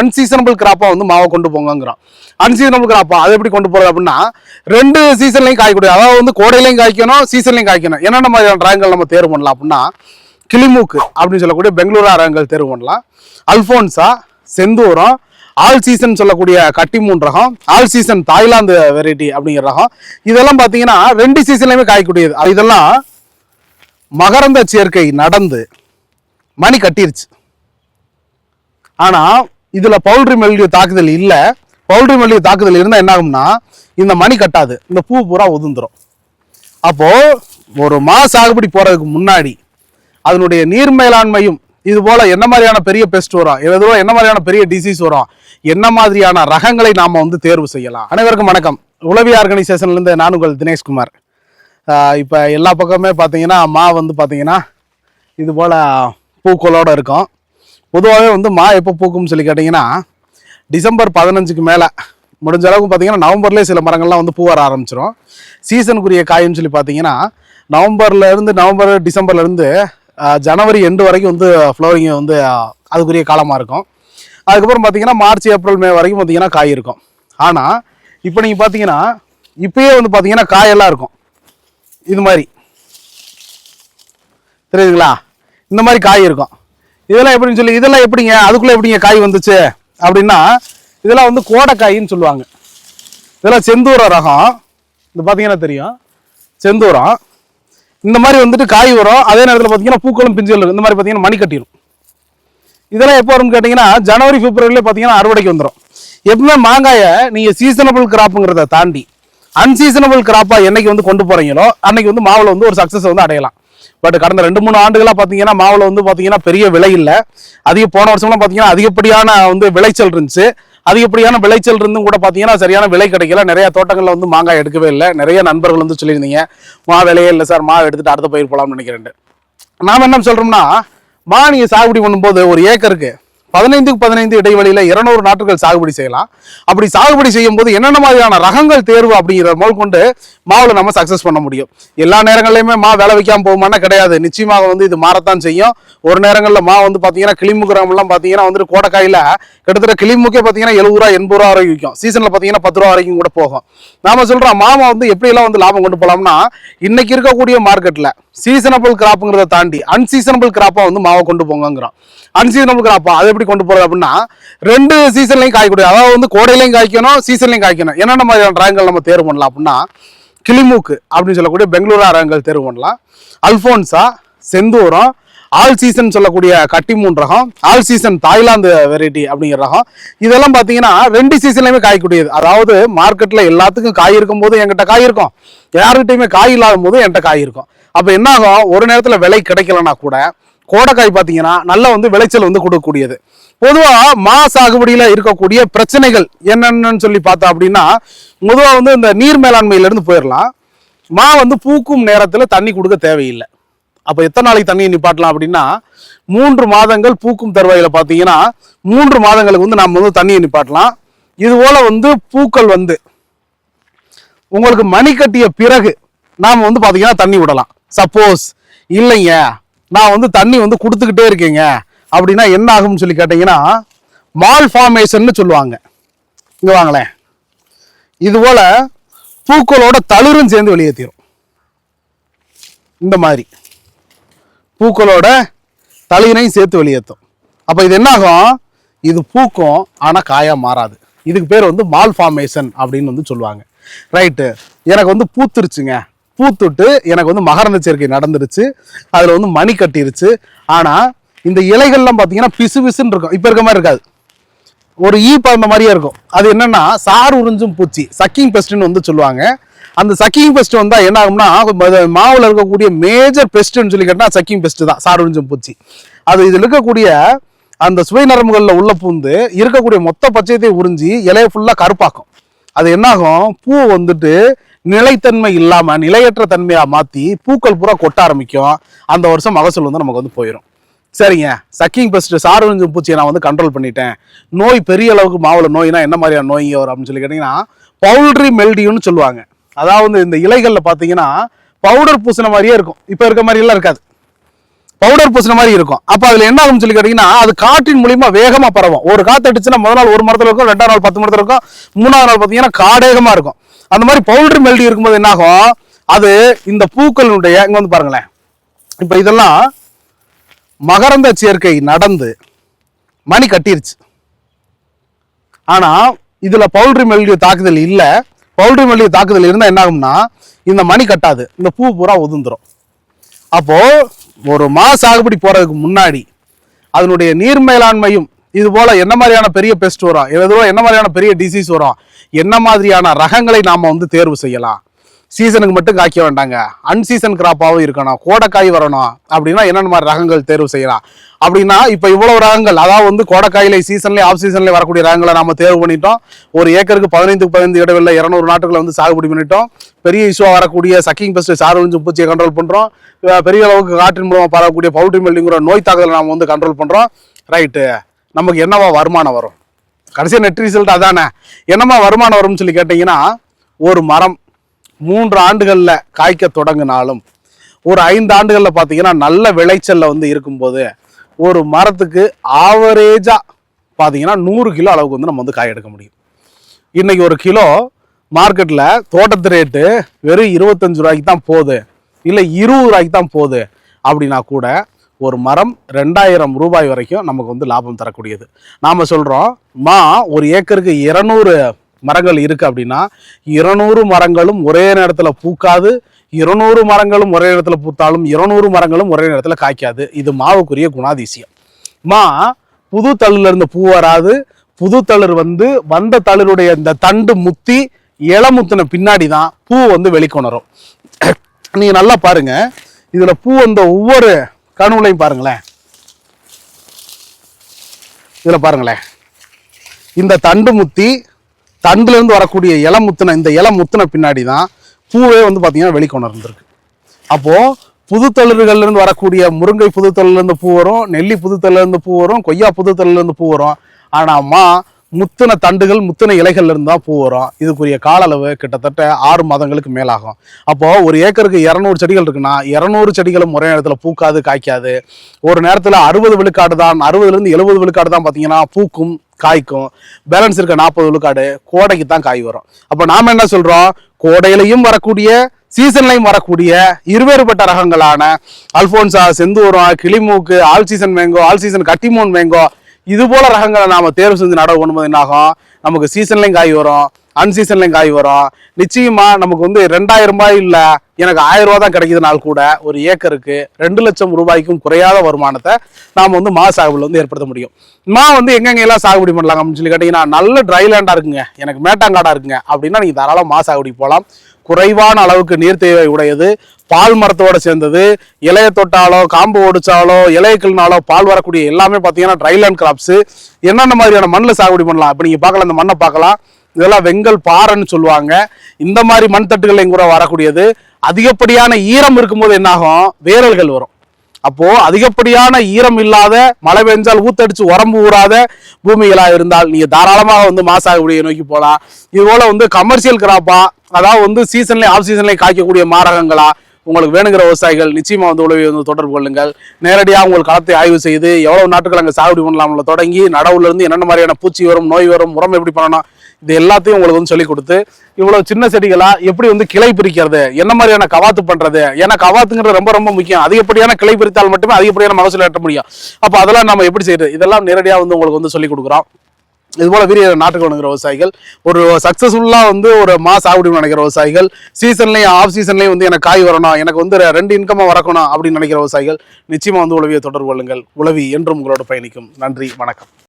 அன்சீசனபிள் கிராப்பாக வந்து மாவை கொண்டு போங்கிறோம் அன்சீசனபிள் கிராப்பா அது எப்படி கொண்டு போகிறது அப்படின்னா ரெண்டு சீசன்லையும் காய்க்கக்கூடிய அதாவது வந்து கோடையிலையும் காய்க்கணும் சீசன்லையும் காய்க்கணும். என்னென்ன மாதிரியான ரகங்கள் நம்ம தேர்வு பண்ணலாம் அப்படின்னா கிளிமூக்கு அப்படின்னு சொல்லக்கூடிய பெங்களூரா ரகங்கள் தேர்வு பண்ணலாம். அல்போன்சா செந்தூரம் ஆல் சீசன் சொல்லக்கூடிய கட்டிமூன் ரகம் ஆல் சீசன் தாய்லாந்து வெரைட்டி அப்படிங்கிற ரகம். இதெல்லாம் பார்த்தீங்கன்னா ரெண்டு சீசன்லையுமே காய்க்கூடியது இதெல்லாம் மகரந்த சேர்க்கை நடந்து மணி கட்டிருச்சு. ஆனால் இதுல பவுல்ட்ரி மெல்லிய தாக்குதல் இல்ல. பவுல்ட்ரி மெல்லிய தாக்குதல் இருந்தா என்ன ஆகும்னா இந்த மணி கட்டாது. இந்த பூ பூரா உதுந்துரும் அப்போ ஒரு மா சாகுபடி போறதுக்கு முன்னாடி அதனுடைய நீர் மேலாண்மையும் இது போல என்ன மாதிரியான பெரிய பெஸ்ட் வரும் எதுவோ என்ன மாதிரியான பெரிய டிசீஸ் வரும் என்ன மாதிரியான ரகங்களை நாம வந்து தேர்வு செய்யலாம். அனைவருக்கும் வணக்கம். உளவி ஆர்கனைசேஷன்ல இருந்து நான் உங்கள் தினேஷ்குமார் இப்போ இப்ப எல்லா பக்கமே பார்த்தீங்கன்னா மா வந்து பார்த்தீங்கன்னா இது போல பூக்களோட இருக்கும். பொதுவாகவே வந்து மா எப்போ பூக்கும்னு சொல்லி கேட்டிங்கன்னா டிசம்பர் பதினஞ்சுக்கு மேலே. முடிஞ்ச அளவுக்கு பார்த்தீங்கன்னா நவம்பர்லேயே சில மரங்கள்லாம் வந்து பூ வர ஆரம்பிச்சிடும் சீசனுக்குரிய காயின்னு சொல்லி பார்த்தீங்கன்னா நவம்பர்லேருந்து நவம்பர் டிசம்பர்லேருந்து ஜனவரி எண்டு வரைக்கும் வந்து ஃப்ளவரிங் வந்து அதுக்குரிய காலமாக இருக்கும். அதுக்கப்புறம் பார்த்தீங்கன்னா மார்ச் ஏப்ரல் மே வரைக்கும் பார்த்தீங்கன்னா காய் இருக்கும். ஆனால் இப்போ நீங்கள் பார்த்தீங்கன்னா இப்பயே வந்து பார்த்தீங்கன்னா காயெல்லாம் இருக்கும். இது மாதிரி. தெரியுதுங்களா? இந்த மாதிரி காய் இருக்கும். இதெல்லாம் எப்படின்னு சொல்லி இதெல்லாம் எப்படிங்க? அதுக்குள்ளே எப்படிங்க காய் வந்துச்சு? அப்படின்னா இதெல்லாம் வந்து கோடைக்காயின்னு சொல்லுவாங்க. இதெல்லாம் செந்தூர ரகம். இது பார்த்தீங்கன்னா தெரியும். செந்தூரம். இந்த மாதிரி வந்துட்டு காய் வரும். அதே நேரத்தில் பார்த்தீங்கன்னா பூக்களும் பிஞ்சுகள் இருக்கும். இந்த மாதிரி பார்த்தீங்கன்னா மணி கட்டிடும் இதெல்லாம் எப்போ வரும்னு கேட்டிங்கன்னா ஜனவரி பிப்ரவரியில் பார்த்தீங்கன்னா அறுவடைக்கு வந்துடும் எப்பவுமே மாங்காயை நீங்கள் சீசனபிள் கிராப்புங்கிறத தாண்டி அன்சீசனபிள் கிராப்பாக என்னைக்கு வந்து கொண்டு போகிறீங்களோ அன்னைக்கு வந்து மாவில் வந்து ஒரு சக்ஸஸ் வந்து அடையலாம். பட் கடந்த ரெண்டு மூணு ஆண்டுகளாக பார்த்தீங்கன்னா மாவில் வந்து பார்த்தீங்கன்னா பெரிய விலை இல்லை. அதிக போன வருஷம்லாம் பார்த்தீங்கன்னா அதிகப்படியான வந்து விளைச்சல் இருந்துச்சு. அதிகப்படியான விளைச்சல் இருந்தும் கூட பார்த்தீங்கன்னா சரியான விலை கிடைக்கல. நிறைய தோட்டங்களில் வந்து மாங்காய் எடுக்கவே இல்லை. நிறைய நண்பர்கள் வந்து சொல்லியிருந்தீங்க மா விலையே இல்லை சார். மா எடுத்துட்டு அடுத்த பயிர் போகலாம்னு நினைக்கிறேன் நாம் என்ன சொல்கிறோம்னா மா நீங்கள் சாகுபடி பண்ணும்போது ஒரு ஏக்கருக்கு பதினைந்துக்கு பதினைந்து இடைவெளியில இருநூறு நாற்றுகள் சாகுபடி செய்யலாம். அப்படி சாகுபடி செய்யும் போது என்னென்ன மாதிரியான ரகங்கள் தேர்வு அப்படிங்கிற மோல் கொண்டு மாவுல நம்ம சக்சஸ் பண்ண முடியும். எல்லா நேரங்கள்லயுமே மா வேலை வைக்காம போகுமானா கிடையாது. நிச்சயமாக வந்து இது மாறத்தான் செய்யும். ஒரு நேரங்களில் மா வந்து பார்த்தீங்கன்னா கிளிமுக்குறம் எல்லாம் பார்த்தீங்கன்னா வந்துட்டு கோடைக்காயில கிட்டத்தட்ட கிளிமுக்கே பார்த்தீங்கன்னா எழுபது ரூபா எண்பது ரூபா வரைக்கும் விற்கும் சீசன்ல பார்த்தீங்கன்னா பத்து ரூபா வரைக்கும் கூட போகும். நாம சொல்றோம் மாமா வந்து எப்படி எல்லாம் வந்து லாபம் கொண்டு போகலாம்னா இன்னைக்கு இருக்கக்கூடிய மார்க்கெட்ல சீசனபிள் கிராப்புங்கிறத தாண்டி அன்சீசனபிள் கிராப்பாக வந்து மாவை கொண்டு போங்கங்கிறான். அன்சீசனபிள் கிராப்பா அது எப்படி கொண்டு போகிறது அப்படின்னா ரெண்டு சீசன்லையும் காய்க்கக்கூடிய அதாவது வந்து கோடையிலையும் காய்க்கணும் சீசன்லையும் காய்க்கணும். என்னென்ன மாதிரியான ரகங்கள் நம்ம தேர்வு பண்ணலாம் அப்படின்னா கிளிமூக்கு அப்படின்னு சொல்லக்கூடிய பெங்களூரா ரகங்கள் தேர்வு பண்ணலாம். அல்ஃபோன்ஸா செந்தூரம் ஆல் சீசன் சொல்லக்கூடிய கட்டிமூன் ரகம் ஆல் சீசன் தாய்லாந்து வெரைட்டி அப்படிங்கிற ரகம். இதெல்லாம் பார்த்தீங்கன்னா ரெண்டு சீசன்லையுமே காய்க்கூடியது அதாவது மார்க்கெட்டில் எல்லாத்துக்கும் காய் இருக்கும் போது என்கிட்ட காய் இருக்கும். யார்கிட்டையுமே காய் இல்லாத போது என்கிட்ட காய் இருக்கும். அப்போ என்ன ஆகும் ஒரு நேரத்தில் விலை கிடைக்கலன்னா கூட கோடைக்காய் பார்த்தீங்கன்னா நல்ல வந்து விளைச்சல் வந்து கொடுக்கக்கூடியது. பொதுவாக மா சாகுபடியில் இருக்கக்கூடிய பிரச்சனைகள் என்னென்னு சொல்லி பார்த்தா அப்படின்னா பொதுவாக வந்து இந்த நீர் மேலாண்மையிலேருந்து போயிடலாம் மா வந்து பூக்கும் நேரத்தில் தண்ணி கொடுக்க தேவையில்லை. அப்போ எத்தனை நாளைக்கு தண்ணியை நிப்பாட்டலாம் அப்படின்னா மூன்று மாதங்கள் பூக்கும் தருவாயில் பார்த்தீங்கன்னா மூன்று மாதங்களுக்கு வந்து நம்ம வந்து தண்ணியை நிப்பாட்டலாம். இது போல வந்து பூக்கள் வந்து உங்களுக்கு மணி கட்டிய பிறகு நாம் வந்து பார்த்தீங்கன்னா தண்ணி விடலாம். சப்போஸ் இல்லைங்க. நான் வந்து தண்ணி வந்து கொடுத்துக்கிட்டே இருக்கேங்க. அப்படின்னா என்ன ஆகும்னு சொல்லி கேட்டிங்கன்னா மால் ஃபார்மேஷன்னு சொல்லுவாங்க. இங்கே வாங்களேன். இது போல் பூக்களோட தளிரும் சேர்ந்து வெளியேற்றிடும் இந்த மாதிரி. பூக்களோட தளிரையும் சேர்த்து வெளியேற்றும் அப்போ இது என்னாகும் இது பூக்கும் ஆனால் காயாக மாறாது. இதுக்கு பேர் வந்து மால் ஃபார்மேஷன் அப்படின்னு வந்து சொல்லுவாங்க. ரைட்டு எனக்கு வந்து பூத்துருச்சுங்க. பூத்துட்டு எனக்கு வந்து மகரந்த சேர்க்கை நடந்துருச்சு. அதில் வந்து மணி கட்டிருச்சு. ஆனால் இந்த இலைகள்லாம் பார்த்தீங்கன்னா பிசு பிசுன்னு இருக்கும். இப்போ இருக்க மாதிரி இருக்காது. ஒரு ஈ பறந்த மாதிரியே இருக்கும். அது என்னன்னா சார் உறிஞ்சும் பூச்சி. சக்கிங் பெஸ்ட்னு வந்து சொல்லுவாங்க. அந்த சக்கிங் பெஸ்ட் வந்தால் என்ன ஆகும்னா மாவில் இருக்கக்கூடிய மேஜர் பெஸ்ட்னு சொல்லி கேட்டால் சக்கிங் பெஸ்ட் தான். சார் உறிஞ்சும் பூச்சி. அது இதில் இருக்கக்கூடிய அந்த சுவை நரம்புகளில் உள்ள பூந்து இருக்கக்கூடிய மொத்த பச்சையத்தை உறிஞ்சி இலையை ஃபுல்லாக கருப்பாக்கும். அது என்னாகும்? பூ வந்துட்டு நிலைத்தன்மை இல்லாமல் நிலையற்ற தன்மையாக மாற்றி பூக்கள் பூரா கொட்ட ஆரம்பிக்கும். அந்த வருஷம் மகசூல் வந்து நமக்கு வந்து போயிடும் சரிங்க. சக்கிங் பெஸ்ட் சார்வஞ்சு பூச்சியை நான் வந்து கண்ட்ரோல் பண்ணிட்டேன். நோய் பெரிய அளவுக்கு மாவுல நோய்னா என்ன மாதிரியான நோய்ங்க வரும் அப்படின்னு சொல்லி கேட்டிங்கன்னா பவுல்ட்ரி மெல்டியூன்னு சொல்லுவாங்க. அதாவது இந்த இலைகளில் பார்த்தீங்கன்னா பவுடர் பூசின மாதிரியே இருக்கும். இப்போ இருக்க மாதிரி எல்லாம் இருக்காது. பவுடர் பூசின மாதிரி இருக்கும். அப்போ அதில் என்ன ஆகும்னு சொல்லி கேட்டிங்கன்னா அது காற்றின் மூலியமாக வேகமாக பரவும். ஒரு காற்று அடிச்சுன்னா முதல் நாள் ஒரு மரத்தில் இருக்கும் ரெண்டாம் நாள் பத்து மரத்தில் இருக்கும் மூணாவது நாள் பார்த்தீங்கன்னா காடேகமாக இருக்கும். அந்த மாதிரி பவுடர் மெல்டி இருக்கும்போது என்ன ஆகும்? அது இந்த பூக்களுடைய இங்கே வந்து பாருங்களேன். இப்போ இதெல்லாம் மகரந்த சேர்க்கை நடந்து மணி கட்டிருச்சு. ஆனால் இதில் பவுல்ட்ரி மெல்லிய தாக்குதல் இல்லை. பவுல்ட்ரி மெல்லிய தாக்குதல் இருந்தால் என்ன ஆகும்னா இந்த மணி கட்டாது. இந்த பூ பூரா உதிர்ந்துரும். அப்போது ஒரு மா சாகுபடி போறதுக்கு முன்னாடி அதனுடைய நீர் மேலாண்மையும் இது போல என்ன மாதிரியான பெரிய பெஸ்ட் வரும் எதுவோ என்ன மாதிரியான பெரிய டிசீஸ் வரும் என்ன மாதிரியான ரகங்களை நாம வந்து தேர்வு செய்யலாம். சீசனுக்கு மட்டும் காய்க்க வேண்டாங்க. அன்சீசன் கிராப்பாகவும் இருக்கணும். கோடைக்காய் வரணும். அப்படின்னா என்னென்ன மாதிரி ரகங்கள் தேர்வு செய்யலாம்? அப்படின்னா இப்போ இவ்வளவு ரகங்கள் அதாவது வந்து கோடைக்காயில சீசன்லேயே ஆஃப் சீசன்லேயே வரக்கூடிய ரகங்களை நம்ம தேர்வு பண்ணிட்டோம். ஒரு ஏக்கருக்கு பதினைந்து பதினைந்து இடவில் இரநூறு நாட்டுகளை வந்து சாகுபடி பண்ணிட்டோம். பெரிய இஷ்யூவாக வரக்கூடிய சக்கிங் பெஸ்ட் சார்வழிஞ்சு பூச்சியை கண்ட்ரோல் பண்ணுறோம் பெரிய அளவுக்கு காற்றின் மூலமாக பரவக்கூடிய பவுட்ரி மெல்லிங்கிற நோய் தாக்குதலை நம்ம வந்து கண்ட்ரோல் பண்ணுறோம் ரைட்டு நமக்கு என்னவா வருமானம் வரும்? கடைசியாக நெட் ரிசல்ட் அதானே? என்னமா வருமானம் வரும்னு சொல்லி கேட்டிங்கன்னா ஒரு மரம் மூன்று ஆண்டுகளில் காய்க்க தொடங்கினாலும் ஒரு ஐந்து ஆண்டுகளில் பார்த்தீங்கன்னா நல்ல விளைச்சலில் வந்து இருக்கும்போது ஒரு மரத்துக்கு ஆவரேஜாக பார்த்தீங்கன்னா நூறு கிலோ அளவுக்கு வந்து நம்ம வந்து காய் எடுக்க முடியும். இன்றைக்கி ஒரு கிலோ மார்க்கெட்டில் தோட்டத்து ரேட்டு வெறும் இருபத்தஞ்சு ரூபாய்க்கு தான் போகுது. இல்லை இருபது ரூபாய்க்கு தான் போகுது. அப்படின்னா கூட ஒரு மரம் ரெண்டாயிரம் ரூபாய் வரைக்கும் நமக்கு வந்து லாபம் தரக்கூடியது. நாம் சொல்கிறோம் மா ஒரு ஏக்கருக்கு இரநூறு மரங்கள் இருக்குது அப்படின்னா இருநூறு மரங்களும் ஒரே நேரத்தில் பூக்காது இருநூறு மரங்களும் ஒரே நேரத்தில் பூத்தாலும் இருநூறு மரங்களும் ஒரே நேரத்தில் காய்க்காது. இது மாவுக்குரிய குணாதிசயம். மா புது தளிர்லேருந்து பூ வராது புது தளிர் வந்து வந்த தளிருடைய இந்த தண்டு முத்தி இளமுத்தின முத்தின பின்னாடி தான் பூ வந்து வெளிக்கொணரும். நீங்கள் நல்லா பாருங்க. இதில் பூ வந்த ஒவ்வொரு கணுவிலையும் பாருங்களேன். இதில் பாருங்களேன். இந்த தண்டு முத்தி தண்டுலேருந்து வரக்கூடிய இலை முத்தின இந்த இலை முத்தின பின்னாடி தான் பூவே வந்து பார்த்தீங்கன்னா வெளிக்கொணர்ந்துருக்கு. அப்போது புது வரக்கூடிய முருங்கை புது பூ வரும் நெல்லி புது பூ வரும் கொய்யா புது பூ வரும். ஆனா மா முத்தின தண்டுகள் முத்தின இலைகள்லேருந்து தான் பூ வரும். இதுக்குரிய கால அளவு கிட்டத்தட்ட ஆறு மாதங்களுக்கு மேலாகும். அப்போது ஒரு ஏக்கருக்கு இரநூறு செடிகள் இருக்குன்னா இரநூறு செடிகளும் ஒரே நேரத்தில் பூக்காது காய்க்காது. ஒரு நேரத்தில் அறுபது விழுக்காடு தான் அறுபதுலேருந்து எழுபது விழுக்காடு தான் பார்த்தீங்கன்னா பூக்கும். காய்க்கும். பேலன்ஸ் இருக்க நாற்பது விழுக்காடு கோடைக்கு தான் காய் வரும். அப்போ நாம் என்ன சொல்கிறோம் கோடையிலையும் வரக்கூடிய சீசன்லையும் வரக்கூடிய இருவேறுபட்ட ரகங்களான அல்போன்சா செந்தூரம் கிளிமூக்கு all season mango all season கட்டிமோன் mango இது போல ரகங்களை நாம் தேர்வு செஞ்சு நடவு பண்ணும்போது என்னாகும்? நமக்கு சீசன்லையும் காய் வரும். அன்சீசன்லையும் காய் வரும். நிச்சயமா நமக்கு வந்து ரெண்டாயிரம் ரூபாய் இல்ல எனக்கு ஆயிரம் ரூபாய் தான் கிடைக்குதுனால கூட ஒரு ஏக்கருக்கு ரெண்டு லட்சம் ரூபாய்க்கும் குறையாத வருமானத்தை நாம் வந்து மா சாகுபடியில் வந்து ஏற்படுத்த முடியும். மா வந்து எங்கெங்க எல்லாம் சாகுபடி பண்ணலாம் அப்படின்னு சொல்லி கேட்டீங்கன்னா நல்ல ட்ரை லேண்டா இருக்குங்க. எனக்கு மேட்டாங்காடா இருக்குங்க. அப்படின்னா நீங்க தாராளம் மா சாகுபடி போகலாம் குறைவான அளவுக்கு நீர் தேவை உடையது. பால் மரத்தோட சேர்ந்தது. இலைய தொட்டாலோ காம்பு ஒடிச்சாலோ இலைய கிள்னாலோ பால் வரக்கூடிய எல்லாமே பார்த்தீங்கன்னா ட்ரைலேண்ட் கிராப்ஸ் என்னென்ன மாதிரியான மண்ணில் சாகுபடி பண்ணலாம்? இப்போ நீங்கள் பார்க்கலாம் இந்த மண்ணை பார்க்கலாம். இதெல்லாம் வெங்கல் பாறைன்னு சொல்லுவாங்க. இந்த மாதிரி மண் தட்டுகள் கூட வரக்கூடியது. அதிகப்படியான ஈரம் இருக்கும்போது என்னாகும்? வேரல்கள் வரும். அப்போ அதிகப்படியான ஈரம் இல்லாத மழை பெஞ்சால் ஊத்தடிச்சு உரம்பு ஊறாத பூமிகளா இருந்தால் நீங்க தாராளமாக வந்து மாசாகுடியை நோக்கி போகலாம். இது போல வந்து கமர்ஷியல் கிராப்பா அதாவது வந்து சீசன்லேயும் ஆஃப் சீசன்லேயும் காய்க்கக்கூடிய மாரகங்களா உங்களுக்கு வேணுங்கிற விவசாயிகள் நிச்சயமா வந்து உழவை வந்து தொடர்பு கொள்ளுங்கள். நேரடியாக உங்கள் களத்தை ஆய்வு செய்து எவ்வளவு நாட்டுகள் அங்கே சாகுபடி பண்ணலாம்ல தொடங்கி நடவுல இருந்து என்னென்ன மாதிரியான பூச்சி வரும் நோய் வரும் உரம் எப்படி பண்ணணும் இது எல்லாத்தையும் உங்களுக்கு வந்து சொல்லி கொடுத்து இவ்வளவு சின்ன செடிகளா எப்படி வந்து கிளை பிரிக்கிறது என்ன மாதிரியான கவாத்து பண்றது ஏன்னா கவாத்துங்கிறது ரொம்ப ரொம்ப முக்கியம். அதிகப்படியான கிளை பிரித்தால் மட்டுமே அதிகப்படியான மகசூல் எட்ட முடியும். அப்போ அதெல்லாம் நம்ம எப்படி செய்யறது? இதெல்லாம் நேரடியாக வந்து உங்களுக்கு வந்து சொல்லி கொடுக்குறோம். இது போல வீரிய நாட்டுக்கணுங்கிற விவசாயிகள் ஒரு சக்சஸ்ஃபுல்லா வந்து ஒரு மாஸ் சாகுபடி நினைக்கிற விவசாயிகள் சீசன்லயும் ஆஃப் சீசன்லயும் வந்து எனக்கு காய் வரணும் எனக்கு வந்து ரெண்டு இன்கமா வரக்கணும் அப்படின்னு நினைக்கிற விவசாயிகள் நிச்சயமா வந்து உளவியை தொடர்பு கொள்ளுங்கள். உளவி என்றும் உங்களோட பயணிக்கும். நன்றி வணக்கம்.